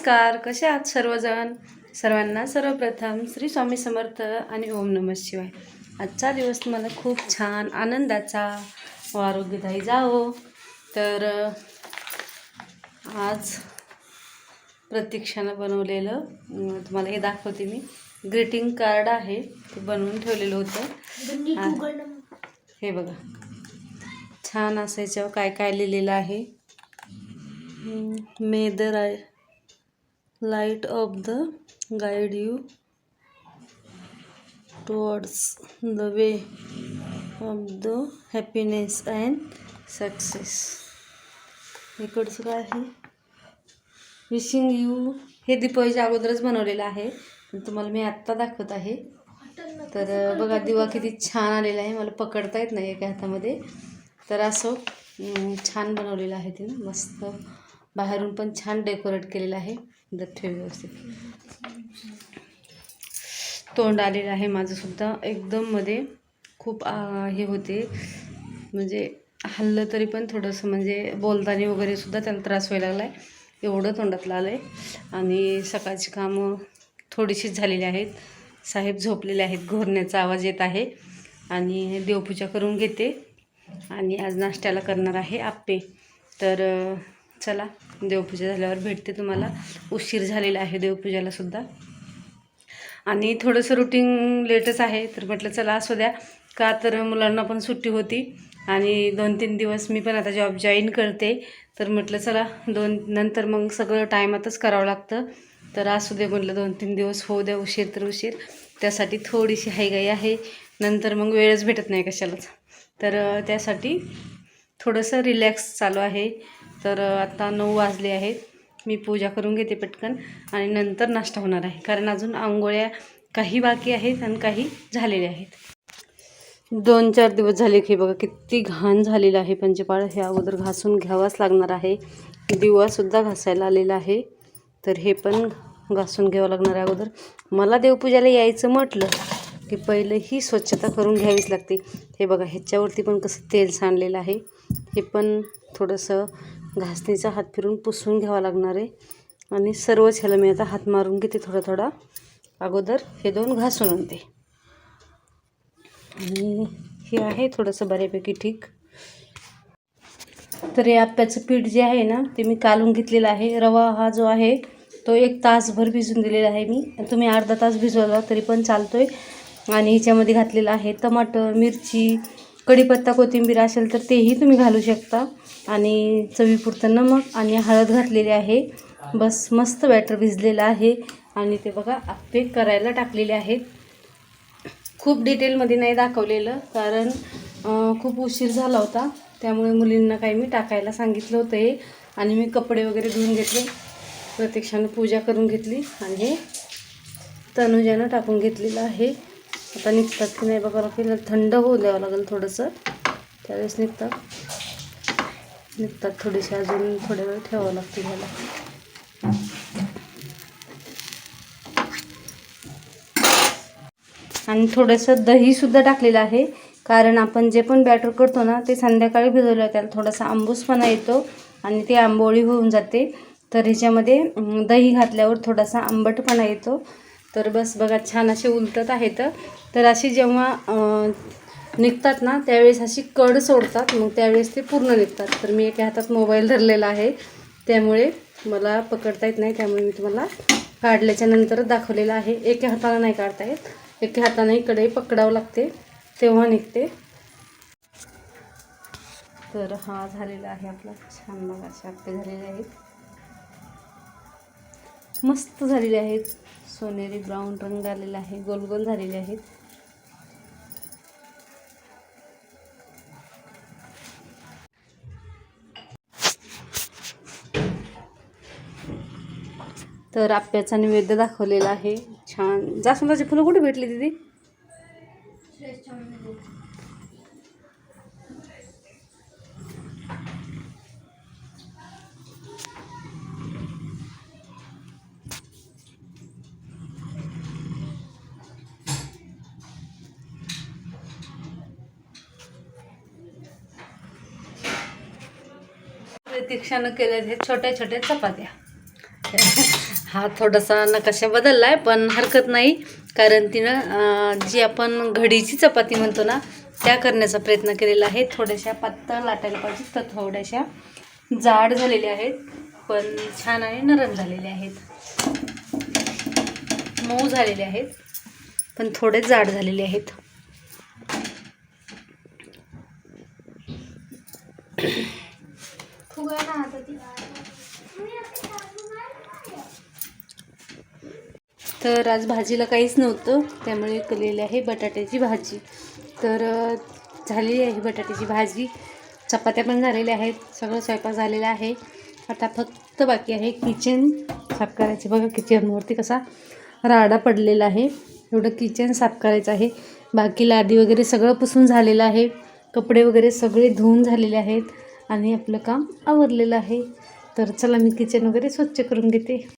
नमस्कार कसे आहात सर्वजण? सर्वांना सर्वप्रथम श्री स्वामी समर्थ आणि ओम नमः शिवाय. आजचा दिवस तुम्हाला खूप छान आनंदाचा व आरोग्यदायी जावो. तर आज प्रतीक्षानं बनवलेलं तुम्हाला हे दाखवते मी. ग्रीटिंग कार्ड आहे ते बनवून ठेवलेलं होतं. हे बघा. छान असं याच्यावर काय काय लिहिलेलं आहे. May the ray light of the guide you towards the way of the happiness and success. इकडचं काय आहे? विशिंग यू हे दीपावलीच्या अगोदरच बनवलेलं आहे. तुम्हाला मी आत्ता दाखवत आहे. तर बघा दिवा किती छान आलेला आहे. मला पकडता येत नाही एका हातामध्ये. तर असं छान बनवलेलं आहे तिनं. मस्त बाहेरून पण छान डेकोरेट केलेलं आहे. ठेव व्यवस्थित. तोंड आलेलं आहे माझंसुद्धा एकदम मध्ये खूप हे होते. म्हणजे हल्लं तरी पण थोडंसं म्हणजे बोलताना वगैरे सुद्धा त्याला त्रास व्हायला लागला आहे एवढं तोंडातलं आलं आहे आणि सकाळची कामं थोडीशीच झालेली आहेत. साहेब झोपलेले आहेत. घोरण्याचा आवाज येत आहे. आणि देवपूजा करून घेते. आणि आज नाश्त्याला करणार आहे आप्पे. तर चला देवपूजा झाल्यावर भेटते तुम्हाला. उशीर झालेला आहे देवपूजाला सुद्धा. आणि थोडंसं रुटीन लेटच आहे तर म्हटलं चला असू द्या. का तर मुलांना पण सुट्टी होती आणि दोन तीन दिवस मी पण आता जॉब जॉईन करते. तर म्हटलं चला दोन नंतर मग सगळं टायमातच करावं लागतं. तर असू दे म्हटलं दोन तीन दिवस होऊ द्या उशीर तर उशीर. त्यासाठी थोडीशी हायगाई आहे. नंतर मग वेळच भेटत नाही कशालाच. तर त्यासाठी थोडंसं रिलॅक्स चालू आहे. तर आत्ता आता नऊ वाजले आहेत. मी पूजा करून घेते पटकन आणि नंतर नाश्ता होणार आहे. कारण अजून आंघोळ्या काही बाकी आहेत आणि काही झालेल्या आहेत. दोन चार दिवस झाले की बघा किती घाण झालेलं आहे. पंचपाळ हे अगोदर घासून घ्यावाच लागणार आहे. दिवासुद्धा घासायला आलेला आहे. तर हे पण घासून घ्यावं लागणार आहे अगोदर. मला देवपूजाला यायचं म्हटलं की पहिलं ही स्वच्छता करून घ्यावीच लागते. हे बघा ह्याच्यावरती पण कसं तेल सांडलेलं आहे. हे पण थोडंसं घासणीचा हात फिरून पुसून घ्यावा लागणार आहे. आणि सर्वच ह्याला मी आता हात मारून घेते थोडा थोडा. अगोदर हे दोन घासून आणते. आणि हे आहे थोडंसं बऱ्यापैकी ठीक. तर हे आप्याचं पीठ जे आहे ना ते मी कालून घेतलेलं आहे. रवा हा जो आहे तो एक तासभर भिजून दिलेला आहे मी. तुम्ही अर्धा तास भिजवला तरी पण चालतो आहे आणि ह्याच्यामध्ये घातलेलं आहे टमाटर मिरची कढीपत्ता कोथिंबीर असेल तर तेही तुम्ही घालू शकता. आणि चवीपुरतं नमक आणि हळद घातलेली आहे. बस मस्त बॅटर भिजलेलं आहे. आणि ते बघा आप्पे करायला टाकलेले आहेत. खूप डिटेलमध्ये नाही दाखवलेलं कारण खूप उशीर झाला होता. त्यामुळे मुलींना काही मी टाकायला सांगितलं होतं हे. आणि मी कपडे वगैरे धुवून घेतले. प्रत्यक्षानं पूजा करून घेतली. आणि हे तनुजानं टाकून घेतलेलं आहे. आता निघतात की नाही बघा आपल्याला थंड होऊ द्यावं लागेल थोडंसं. त्यावेळेस निघतात. निघतात थोडेसे अजून थोड्या वेळ ठेवावं लागतील मला आणि थोडंसं दहीसुद्धा टाकलेलं आहे. कारण आपण जे पण बॅटर करतो ना ते संध्याकाळी भिजवलं त्याला थोडासा आंबूसपणा येतो आणि ते आंबोळी होऊन जाते. तर ह्याच्यामध्ये दही घातल्यावर थोडासा आंबटपणा येतो. तर बस बघा छान असे उलटत आहेत. तर अशी जेव्हा निघतात ना त्यावेळेस अशी कड सोडतात. मग त्यावेळेस ते पूर्ण निघतात. तर मी एका हातात मोबाईल धरलेला आहे. त्यामुळे मला पकडता येत नाही. त्यामुळे मी तुम्हाला काढल्याच्या नंतर दाखवलेलं आहे. एका हाताला नाही काढता येत. एका हाताने कढई पकडावं लागते. तेव्हा निघते. तर हा झालेला आहे आपला. छान बघा असे आप्पे झालेले आहेत. मस्त झालेले आहेत. सोनेरी ब्राऊन रंग आलेला आहे. गोल गोल झालेले आहेत. तर आप्याचा नैवेद्य दाखवलेला आहे. छान. जास्वंदाची फुलं कुठे भेटली दिदी? प्रतीक्षानं केल्या हे छोट्या छोट्या चपात्या. हा थोडासा नकाशा बदलला आहे पण हरकत नाही. कारण तिनं जी आपण घडीची चपाती म्हणतो ना त्या करण्याचा प्रयत्न केलेला आहे. थोड्याशा पातळ लाटायला पाहिजे तर थोड्याशा जाड झालेल्या आहेत पण छान आणि नरम झालेल्या आहेत. मऊ झालेले आहेत पण थोडे जाड झालेले आहेत. तर आज भाजीला काहीच नव्हतं त्यामुळे केलेली आहे बटाट्याची भाजी. तर झालेली आहे बटाट्याची भाजी. चपात्या पण झालेल्या आहेत सगळं स्वयंपाक झालेला आहे. आता फक्त बाकी आहे किचन साफ करायचे. बघा किचनवरती कसा राडा पडलेला आहे. एवढं किचन साफ करायचं आहे. बाकी लादी वगैरे सगळं पुसून झालेलं आहे. कपडे वगैरे सगळे धुवून झालेले आहेत. आणि आपलं काम आवरलेलं आहे. तर चला मी किचन वगैरे स्वच्छ करून घेते.